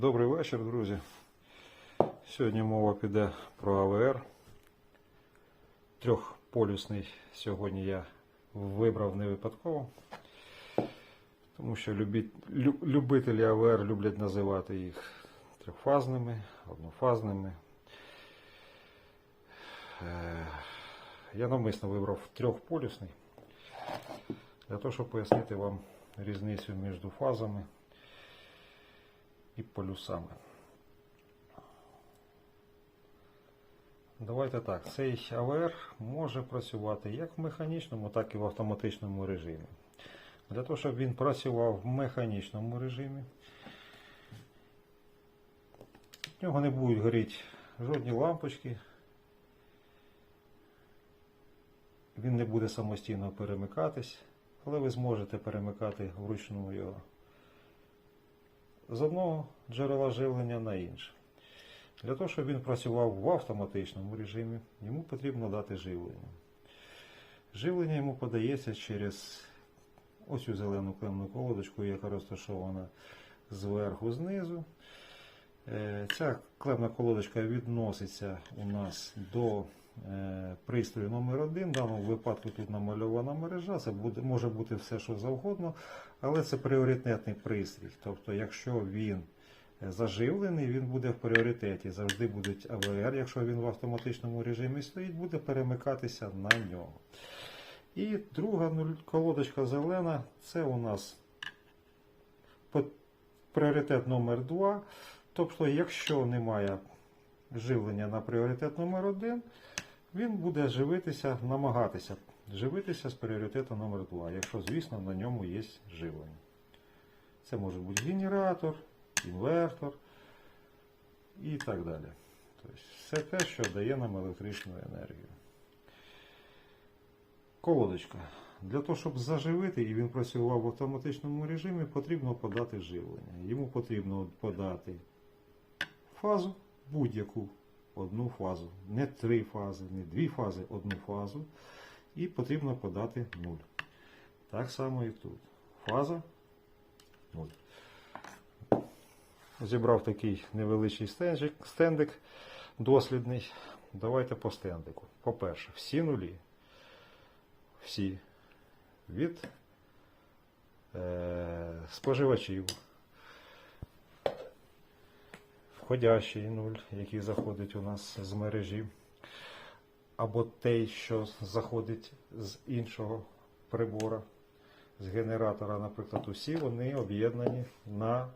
Добрий вечір, друзі. Сьогодні мова піде про АВР. Трьохполюсний сьогодні я вибрав не випадково, тому що любителі АВР люблять називати їх трьохфазними, однофазними. Е, Я навмисно вибрав трьохполюсний для того, щоб пояснити вам різницю між фазами і полюсами. Давайте так, цей АВР може працювати як в механічному, так і в автоматичному режимі. Для того, щоб він працював в механічному режимі, в нього не будуть горіти жодні лампочки, він не буде самостійно перемикатись, але ви зможете перемикати вручну його з одного джерела живлення на інше. Для того, щоб він працював в автоматичному режимі, йому потрібно дати живлення. Живлення йому подається через ось цю зелену клемну колодочку, яка розташована зверху знизу. Е, Ця клемна колодочка відноситься у нас до пристрою номер 1 В даному випадку тут намальована мережа, це буде, може бути все, що завгодно, але це пріоритетний пристрій. Тобто, якщо він е, заживлений, він буде в пріоритеті. Завжди будуть АВР, якщо він в автоматичному режимі стоїть, буде перемикатися на нього. І друга колодочка зелена це у нас пріоритет номер 2 Тобто, якщо немає живлення на пріоритет номер 1 він буде живитися, намагатися живитися з пріоритету номер 2 якщо, звісно, на ньому є живлення. Це може бути генератор, інвертор і так далі. Тобто, все те, що дає нам електричну енергію. Колодочка. Для того, щоб заживити і він працював в автоматичному режимі, потрібно подати живлення. Йому потрібно подати фазу, будь-яку одну фазу. Не три фази, не дві фази, одну фазу. І потрібно подати 0. Так само і тут. Фаза 0. Зібрав такий невеличкий стендик дослідний. Давайте по стендику. По-перше, всі нулі. Всі від е, споживачів. Входящий нуль, який заходить у нас з мережі. Або той, що заходить з іншого прибора, з генератора, наприклад, усі вони об'єднані на